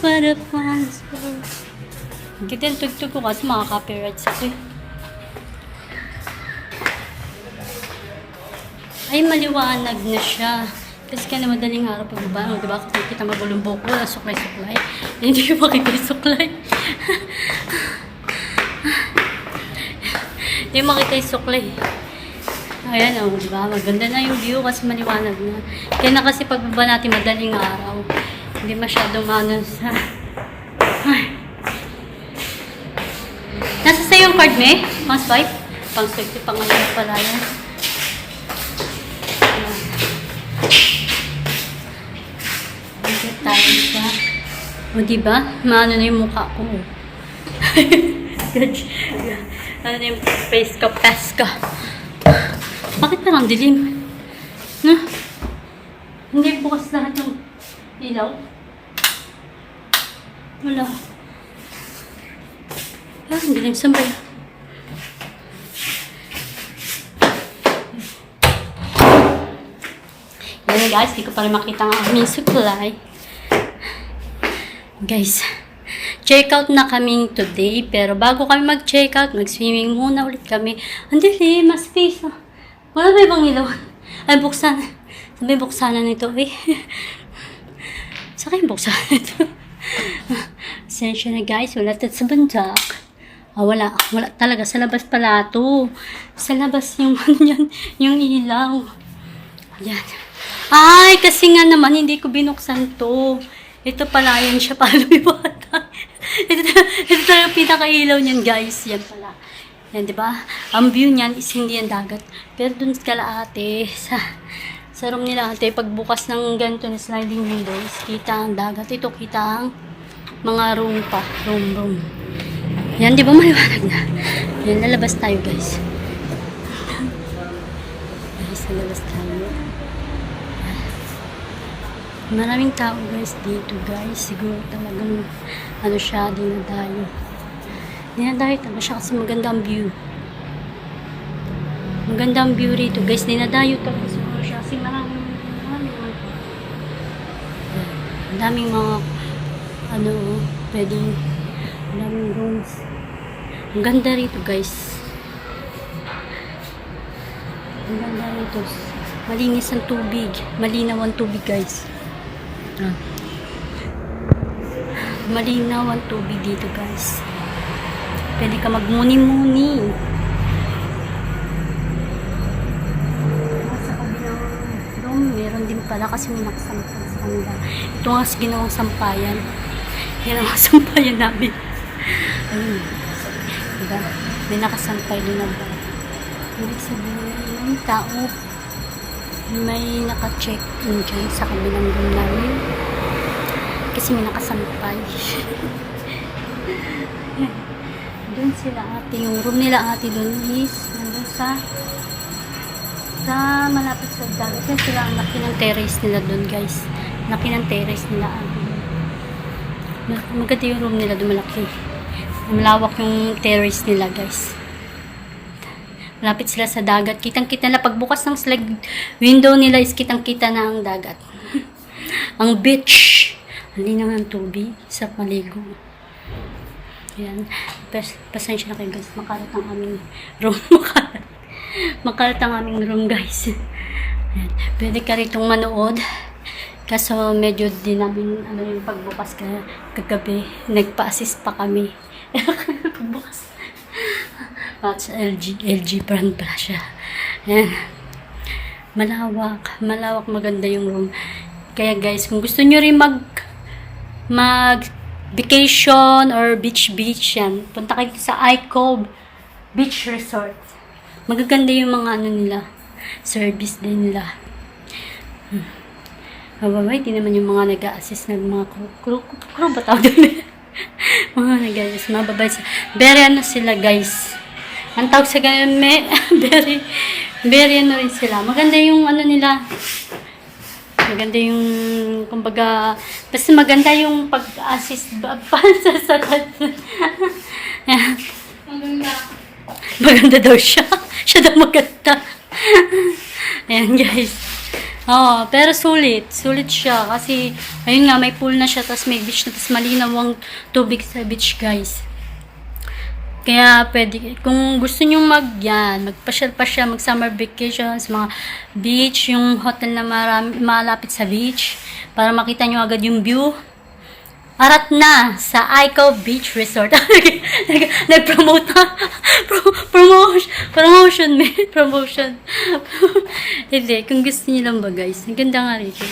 but a fans Ganda yung tugtog ko kasi mga copyrights ako eh. Ay, maliwanag na siya. Kasi kaya madaling araw pag ba, di ba? Kasi kita magulong buhok ko, suklay-suklay. Hindi ko makita suklay. Hindi makita yung suklay. Ayan o, di ba? Maganda na yung view kasi maliwanag na. Kaya na kasi pagbaba natin madaling araw, hindi masyadong ano sa... Nasa sa'yo yung card, me? Pang swipe? Pang swipe, pang ano pala yan. Hindi siya. O, di ba? Maano na yung mukha ko. Judge. ano na yung face ko, pass ko. Bakit parang dilim? No? Hindi bukas lahat yung ilaw? Wala. Ah, ang dilim. Saan ba yun? Yan guys, di ko pa makita ang aming supply. Guys, check out na kami today. Pero bago kami mag-check out, mag-swimming muna ulit kami. Ang dilim, mas ah. Wala ba ibang ilaw? Ay, buksan. Sabi, buksan na nito eh. Sa kayo buksan nito? Sensya na guys, wala tat sa bandak. Ah, wala. Wala talaga. Sa labas pala to. Sa labas yung yan, yung ilaw. Yan. Ay, kasi nga naman, hindi ko binuksan to. Ito pala, yan siya pala lumipata. ito, ito talaga pinaka-ilaw niyan, guys. Yan pala. Yan, di ba? Ang view niyan is hindi yan dagat. Pero dun sa ate, sa, sa room nila ate, pagbukas ng ganito na sliding windows, kita ang dagat. Ito, kita ang mga room pa. Room, room. Yan, di ba maliwanag na? Yan, lalabas tayo, guys. Guys, lalabas tayo. Maraming tao guys dito guys. Siguro talagang ano siya, dinadayo. Dinadayo talaga siya kasi maganda ang view. Maganda view rito guys. Dinadayo talaga siguro siya kasi maraming maraming mga ang daming mga ano, pwedeng daming rooms. Ang ganda rito guys. Ang ganda rito. Malinis ang tubig. Malinaw ang tubig guys. Ah. Malinaw ang tubig dito guys. Pwede ka magmuni-muni. Meron din pala kasi may nakasampay sa kanila. Ito nga kasi ginawang sampayan. Ginawang sampayan namin. Ayun. Diba? May nakasampay din na ba? Ibig sabihin, yung tao, may naka-check in dyan sa kabilang room namin. Kasi may nakasampay. doon sila ate. Yung room nila ate doon is nandun sa sa malapit sa dagat. Yan sila ang laki ng terrace nila doon guys. Laki ng terrace nila. Mag- Maganda yung room nila doon malaki. Malawak yung terrace nila guys. Malapit sila sa dagat. Kitang-kita na pagbukas ng slide window nila is kitang-kita na ang dagat. ang beach. Ang linaw ng tubig sa paligo. Ayan. Pas pasensya na kayo guys. Makalat ang aming room. Makalat. Makalat ang aming room guys. Ayan. Pwede ka ritong manood. Kaso medyo di namin ano yung pagbukas ka kagabi. Nagpa-assist pa kami. pagbukas. At sa LG, LG brand pala siya. Ayan. Malawak. Malawak maganda yung room. Kaya guys, kung gusto nyo rin mag mag vacation or beach beach yan, punta kayo sa iCove Beach Resort. Magaganda yung mga ano nila, service din nila. Hmm. Mababay, di naman yung mga nag-a-assist ng mga crew. Crew, ba tawag doon? mga nag-a-assist. Mababay sila. Very ano sila guys. Ang tawag sa ganun, me, very, very ano rin sila. Maganda yung ano nila, maganda yung, kumbaga, basta maganda yung pag-assist pa sa satat. maganda daw siya. Siya daw maganda. Ayan guys. Oo, pero sulit. Sulit siya. Kasi, ayun nga, may pool na siya, tapos may beach na, tapos malinaw ang tubig sa beach, guys. Kaya, pwede, kung gusto nyo mag, yan, magpasyal pa siya, mag summer vacations, mga beach, yung hotel na marami, malapit sa beach, para makita nyo agad yung view. Arat na sa Ico Beach Resort. Nag- Nag-promote na. Pro- promotion. Promotion, man. Promotion. Hindi, kung gusto niyo lang ba, guys. Ang ganda nga rito.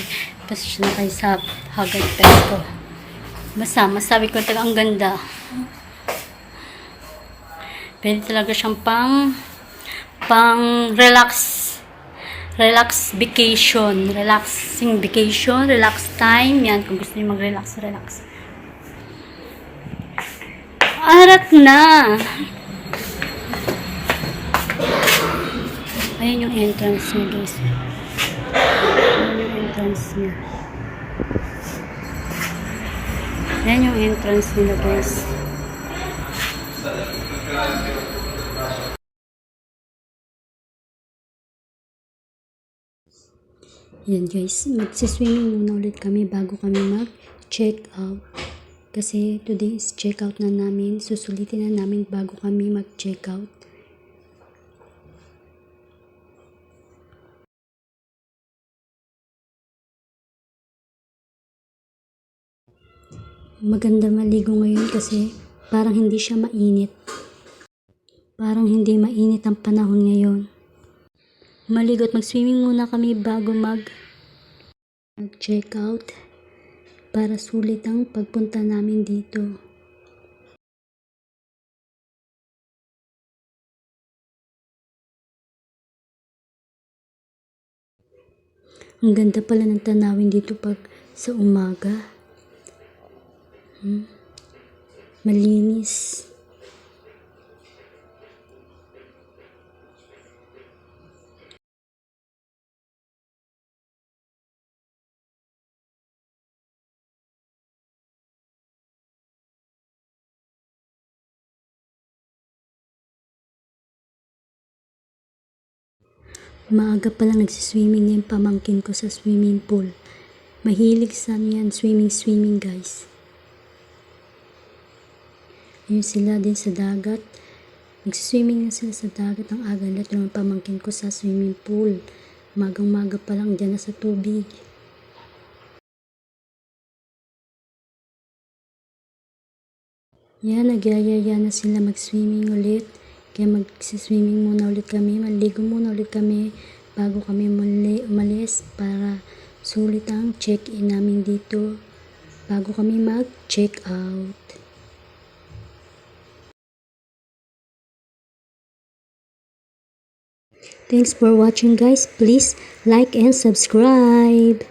Pasok na kayo sa Haggard Fest ko. Basta, masabi ko talaga ang ganda. Pwede talaga siyang pang pang relax relax vacation, relaxing vacation, relax time. Yan, kung gusto niyo mag-relax, relax. Arat na! Ayun yung entrance niya, guys. Ayun yung entrance niya. Ayan yung entrance nila, guys. Yan guys, magsiswimming muna ulit kami bago kami mag-check out. Kasi today is check out na namin. Susulitin na namin bago kami mag-check out. Maganda maligo ngayon kasi parang hindi siya mainit. Parang hindi mainit ang panahon ngayon. Maligo at mag-swimming muna kami bago mag mag-check out para sulit ang pagpunta namin dito. Ang ganda pala ng tanawin dito pag sa umaga. Hmm? Malinis. Maaga pa lang nagsiswimming na yung pamangkin ko sa swimming pool. Mahilig sa ano yan, swimming-swimming guys. Ayun sila din sa dagat. Nagsiswimming na sila sa dagat ang aga. Ito naman pamangkin ko sa swimming pool. Magang-maga pa lang dyan na sa tubig. Yan, nagyayaya na sila mag-swimming ulit. Kaya mag-swimming muna ulit kami. Maligo muna ulit kami bago kami muli, umalis para sulit ang check-in namin dito bago kami mag-check out. Thanks for watching guys. Please like and subscribe.